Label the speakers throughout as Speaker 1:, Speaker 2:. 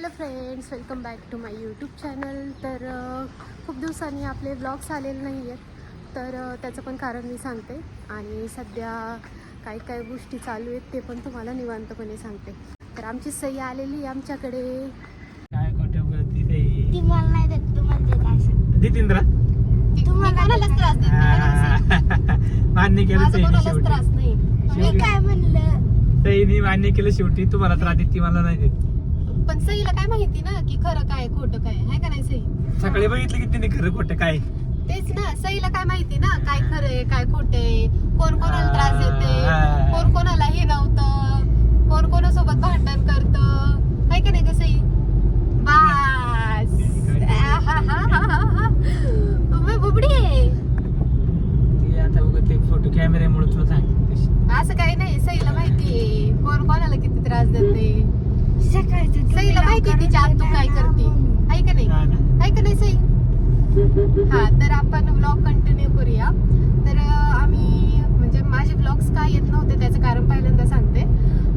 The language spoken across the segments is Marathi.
Speaker 1: Hello friends welcome back to my YouTube channel. तर खूप दिवसांनी आपले ब्लॉग्स आलेले नाही आहेत तर त्याचं पण कारण मी सांगते. आणि सध्या काय काय गोष्टी चालू आहेत ते पण तुम्हाला निवांतपणे सांगते. तर आमची सही आलेली आहे आमच्याकडे.
Speaker 2: काय
Speaker 1: सई?
Speaker 2: मान्य केलं सईने मान्य केलं शेवटी तुम्हाला त्रास देत ती मला नाही देत.
Speaker 1: पण सईला काय माहिती ना की खरं काय खोटं काय? आहे का नाही सई?
Speaker 2: सकाळी बघितलं की तिने खरं खोटं काय?
Speaker 1: तेच ना सईला काय माहिती ना काय खरं आहे काय खोटं आहे? कोण कोणाला त्रास देते. कोण कोणाला हे नव्हतं कोण कोणासोबत भांडण करत? आहे का नाही का सई? बास. बुबडी. आहे
Speaker 2: फोटो कॅमेऱ्यामुळे तुला सांगते तशी.
Speaker 1: असं काही नाही सईला माहिती कोण कोणाला किती त्रास देते सईला माहिती
Speaker 3: लवकर
Speaker 1: तिची आतू
Speaker 3: उठले
Speaker 1: काय करते. आहे का नाही?
Speaker 2: हा.
Speaker 1: आहे का नाही सई? हा तर आपण व्लॉग कंटिन्यू करूया. तर आम्ही म्हणजे माझे व्लॉग्स काय येत नव्हते त्याचं कारण पहिल्यांदा सांगते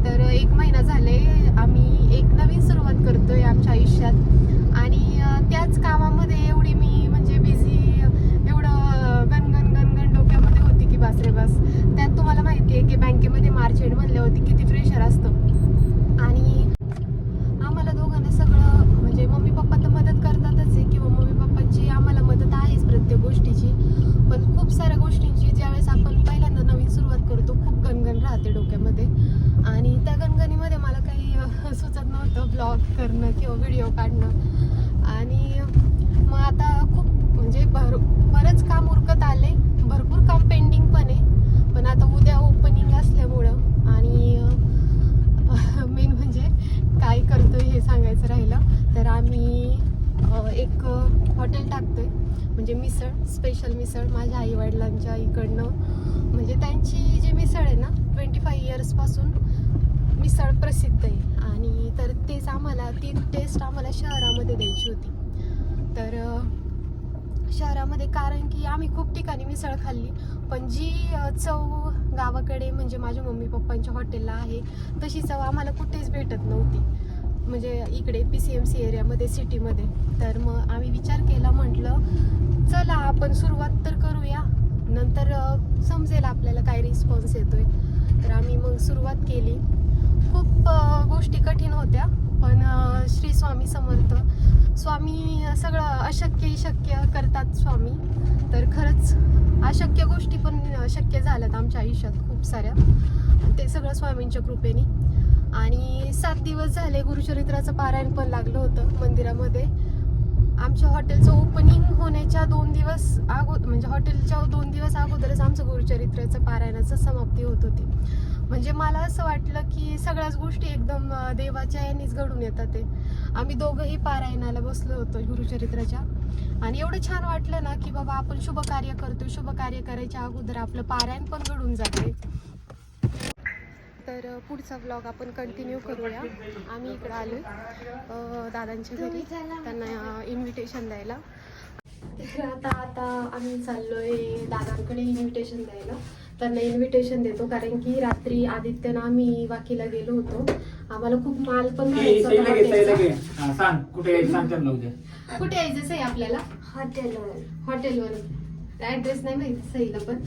Speaker 1: तर एक महिना झाले आम्ही एक नवीन सुरुवात करतोय आमच्या आयुष्यात आणि अं, त्याच कामामध्ये एवढी मी म्हणजे बिझी एवढं गणगण गणगण डोक्यामध्ये होती की बास रे बास त्यात तुम्हाला माहिती आहे की बँकेमध्ये मार्च एंड म्हणल्यावरती किती प्रेशर असतं आणि आम्हाला दोघांना सगळं म्हणजे मम्मी पप्पा तर मदत करतातच आहे किंवा मम्मी पप्पांची आम्हाला मदत आहेच प्रत्येक गोष्टीची पण खूप साऱ्या गोष्टींची ज्यावेळेस आपण पहिल्यांदा नवीन सुरुवात करतो खूप गणगण राहते डोक्यामध्ये आणि त्या गणगणीमध्ये मला काही अह, सुचत नव्हतं ब्लॉग करणं किंवा व्हिडिओ काढणं आणि मग आता खूप म्हणजे भर बरंच काम उरकत आले भरपूर काम पेंडिंग पण आहे पण आता उद्या ओपनिंग असल्यामुळं आणि मेन म्हणजे काय करतोय हे सांगायचं राहिलं तर आम्ही अ, एक हॉटेल टाकतोय. म्हणजे मिसळ स्पेशल मिसळ माझ्या आईवडिलांच्या इकडनं. म्हणजे त्यांची जी मिसळ आहे ना ट्वेंटी फाय इयर्सपासून मिसळ प्रसिद्ध आहे. आणि तर तेच आम्हाला ती टेस्ट आम्हाला शहरामध्ये द्यायची होती. तर शहरामध्ये कारण की आम्ही खूप ठिकाणी मिसळ खाल्ली. पण जी चव गावाकडे म्हणजे माझ्या मम्मी पप्पांच्या हॉटेलला आहे तशी चव आम्हाला कुठेच भेटत नव्हती. म्हणजे इकडे पी सी एम सी एरियामध्ये सिटीमध्ये. तर मग आम्ही विचार केला म्हटलं चला आपण सुरुवात तर करूया. नंतर समजेल आपल्याला काय रिस्पॉन्स येतोय. तर आम्ही मग सुरुवात केली. खूप गोष्टी कठीण होत्या पण श्री स्वामी समर्थ. स्वामी सगळं अशक्य शक्य करतात स्वामी. तर खरंच अशक्य गोष्टी पण शक्य झाल्यात आमच्या आयुष्यात खूप साऱ्या. ते सगळं स्वामींच्या कृपेने. आणि सात दिवस झाले गुरुचरित्राचं पारायण पण लागलं होतं मंदिरामध्ये. आमच्या हॉटेलचं ओपनिंग होण्याच्या दोन दिवस अगोदर म्हणजे हॉटेलच्या दोन दिवस अगोदरच आमचं गुरुचरित्राचं पारायणाचं समाप्ती होत होती. म्हणजे मला असं वाटलं की सगळ्याच गोष्टी एकदम देवाच्या यांनीच घडून येतात ते. आम्ही दोघंही पारायणाला बसलो होतो गुरुचरित्राच्या. आणि एवढं छान वाटलं ना की बाबा आपण शुभ कार्य करतो शुभ कार्य करायच्या अगोदर आपलं पारायण पण घडून जाते तर पुढचा ब्लॉग आपण कंटिन्यू करूया. आम्ही इकडं आलो दादांच्या घरी. त्यांना इन्व्हिटेशन द्यायला. तर आता आता आम्ही चाललोय दादांकडे इन्व्हिटेशन द्यायला. त्यांना इन्व्हिटेशन देतो कारण की रात्री आदित्यनं आम्ही वाकीला गेलो होतो. आम्हाला खूप माल पण
Speaker 2: कुठे यायचं
Speaker 1: सई आपल्याला?
Speaker 3: हॉटेलवर.
Speaker 1: हॉटेलवर. ॲड्रेस नाही माहिती सईला पण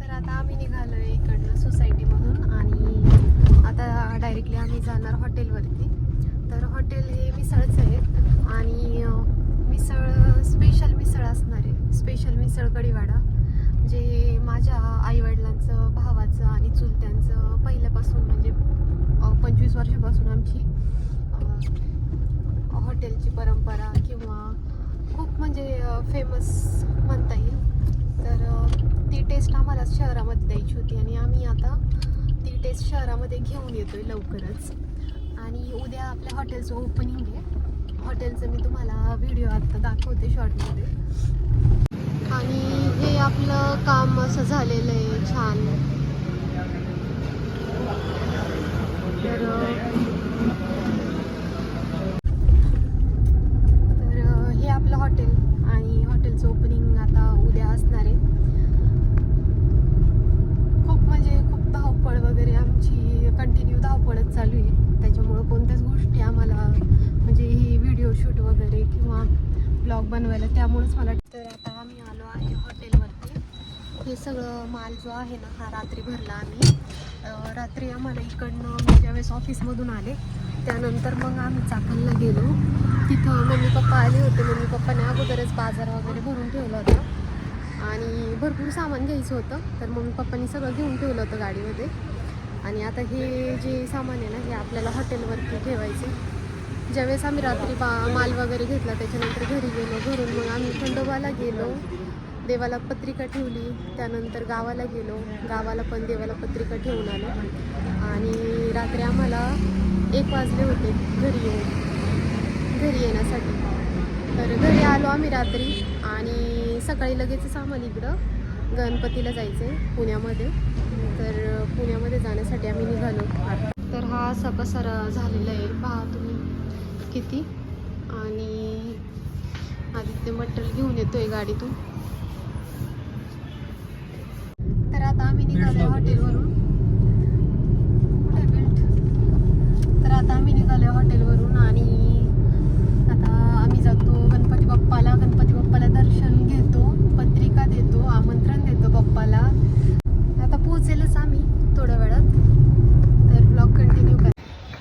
Speaker 1: तर आता आम्ही निघालोय इकडनं सोसायटीमधून आणि आता डायरेक्टली आम्ही जाणार हॉटेलवरती. तर हॉटेल हे मिसळचं आहे आणि मिसळ स्पेशल मिसळ असणार आहे. स्पेशल मिसळ कढीवाडा जे माझ्या आईवडिलांचं भावाचं आणि चुलत्यांचं पहिल्यापासून म्हणजे पंचवीस वर्षापासून आमची हॉटेलची परंपरा किंवा खूप म्हणजे फेमस म्हणता येईल. तर ती टेस्ट आम्हाला शहरामध्ये द्यायची होती आणि आम्ही आता टेस्ट शहरामध्ये घेऊन येतोय लवकरच. आणि उद्या आपल्या हॉटेलचं ओपनिंग आहे. हॉटेलचं मी तुम्हाला व्हिडिओ आत्ता दाखवते शॉर्टमध्ये आणि हे आपलं काम असं झालेलं आहे छान. तर अ, हे आपलं हॉटेल आणि हॉटेलचं ओपनिंग आता उद्या असणार आहे खूप म्हणजे खूप धावपळ वगैरे आमची कंटिन्यू धावपळच चालू आहे त्याच्यामुळं कोणत्याच गोष्टी आम्हाला व्हिडिओ शूट वगैरे किंवा ब्लॉग बनवायला त्यामुळेच मला तर आता आम्ही आलो आहे हॉटेलवरती. हे सगळं माल जो आहे ना हा रात्री भरला आम्ही. रात्री आम्हाला इकडनं म्हणजे मी ज्यावेळेस ऑफिसमधून आले. त्यानंतर मग आम्ही चाकणला गेलो. तिथं मम्मी पप्पा आले होते. मम्मी पप्पाने अगोदरच बाजार वगैरे भरून ठेवला होता. आणि भरपूर सामान घ्यायचं होतं. तर मम्मी पप्पांनी सगळं घेऊन ठेवलं होतं गाडीमध्ये. आणि आता हे जे सामान आहे ना हे आपल्याला हॉटेलवरती ठेवायचे ज्यावेळेस आम्ही रात्री बा माल वगैरे घेतला त्याच्यानंतर घरी गेलो. घरून मग आम्ही खंडोबाला गेलो. देवाला पत्रिका ठेवली. त्यानंतर गावाला गेलो. गावाला पण देवाला पत्रिका ठेवून आलो. आणि रात्री आम्हाला एक वाजले होते घरी येऊन. घरी येण्यासाठी. तर घरी आलो आम्ही रात्री. आणि सकाळी लगेचच आम्हाला इकडं गणपतीला जायचं आहे पुण्यामध्ये. तर पुण्यामध्ये जाण्यासाठी आम्ही निघालो. तर हा असा पसारा झालेला आहे. पहा तुम्ही किती आणि आदित्य मटेरियल घेऊन येतोय गाडीतून. तर आता आम्ही निघालोय हॉटेलवरून कुठे बेल्ट तर आता आम्ही निघालोय हॉटेलवरून आणि आता आम्ही जातो गणपती बाप्पाला गणपती बाप्पाला दर्शन घेतो पत्रिका देतो आमंत्रण देतो बाप्पाला आता पोहोचेलच आम्ही थोड्या वेळात तर ब्लॉग कंटिन्यू करा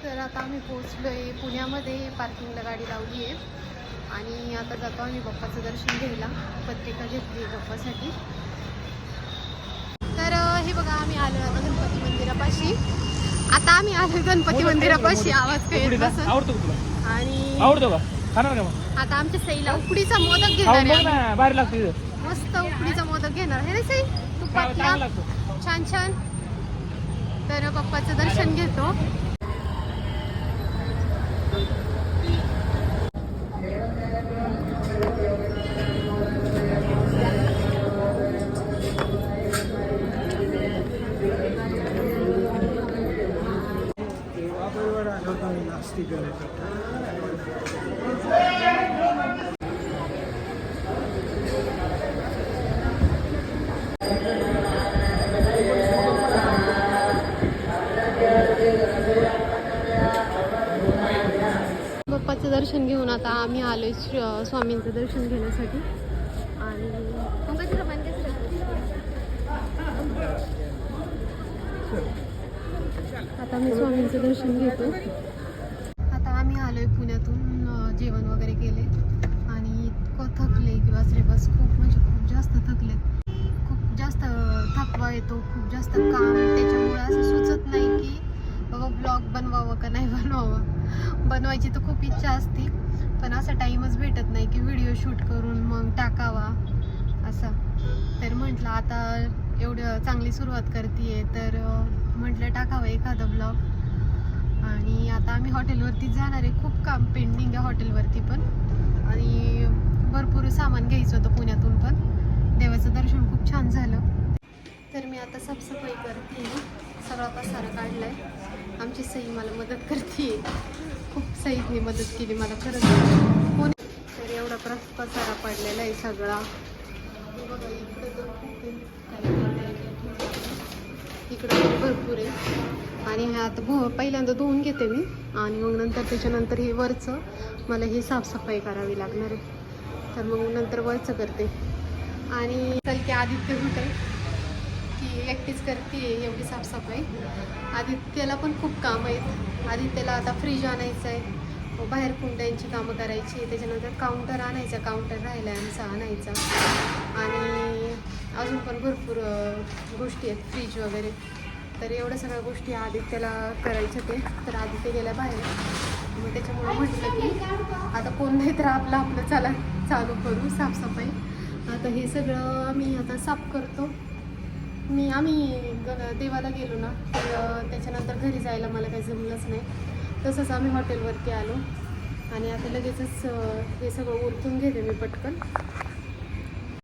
Speaker 1: तर आता आम्ही पोहोचलोय पुण्यामध्ये पार्किंगला गाडी लावली आहे आणि आता जातो बाप्पाचं दर्शन घ्यायला पत्रिका घेतली आहे बाप्पासाठी. तर हे बघा आम्ही आलो आता गणपती मंदिरापाशी. आता आम्ही आलो गणपती मंदिरापाशी. आवाज आणि
Speaker 2: आवडतो का?
Speaker 1: आता आमच्या सईला उकडीचा मोदक घेणार.
Speaker 2: ना लागतो
Speaker 1: मस्त उकडीचा मोदक घेणार आहे रे सई. तुपातला
Speaker 2: लागतो.
Speaker 1: छान छान. तर बाप्पाचं दर्शन घेतो. बाप्पाचं दर्शन घेऊन आता आम्ही आलोय स्वामींचं दर्शन घेण्यासाठी. आणि आता मी स्वामींचं दर्शन घेतो आता आम्ही आलोय पुण्यातून अं, जेवण वगैरे केले आणि इतकं थकले आज खूप म्हणजे खूप जास्त थकले खूप जास्त थकवा येतो खूप जास्त काम त्याच्यामुळे असं सुचत नाही की बाबा ब्लॉग बनवावं का नाही बनवावं. बनवायची तर खूप इच्छा असते पण असा टाईमच भेटत नाही की व्हिडिओ शूट करून मग टाकावा असं. तर म्हटलं आता एवढं चांगली सुरुवात करते तर म्हटलं टाकावं एखादा ब्लॉग. आणि आता आम्ही हॉटेलवरती जाणार आहे खूप काम पेंडिंग आहे हॉटेलवरती पण. आणि भरपूर सामान घ्यायचं होतं पुण्यातून पण. देवाचं दर्शन खूप छान झालं. तर मी आता साफसफाई करते. सगळा पसारा आहे आमची सई मला मदत करते. खूप सईने मदत केली मला खरंच. कोण तर एवढा प्रस पसारा पडलेला आहे सगळा. बघा, इकडं इकडं भरपूर आहे. आणि हे आता भो पहिल्यांदा धुवून घेते मी. आणि मग नंतर त्याच्यानंतर हे वरचं मला ही साफसफाई करावी लागणार आहे. तर मग नंतर वळचं करते. आणि चल की आदित्य कुठे की एकटीच करते एवढी साफसफाई. आदित्यला पण खूप काम आहेत. आदित्यला आता फ्रीज आणायचं आहे बाहेर कुंड्यांची कामं करायची. त्याच्यानंतर काउंटर आणायचा. काउंटर राहिला आहे आमचा आणायचा. आणि अजून पण भरपूर गोष्टी आहेत फ्रीज वगैरे. तर एवढ्या सगळ्या गोष्टी आदित्यला करायच्या ते. तर आदित्य गेल्या बाहेर. मग त्याच्यामुळे म्हटलं की आता कोण नाही तर आपलं आपलं चला चालू करू साफसफाई. आता हे सगळं आम्ही आता साफ करतो. मी आम्ही ग- देवाला गेलो ना तर त्याच्यानंतर घरी जायला मला काही जमलंच नाही. तसंच आम्ही हॉटेलवरती आलो. आणि आता लगेचच हे सगळं उरकून घेते मी पटकन.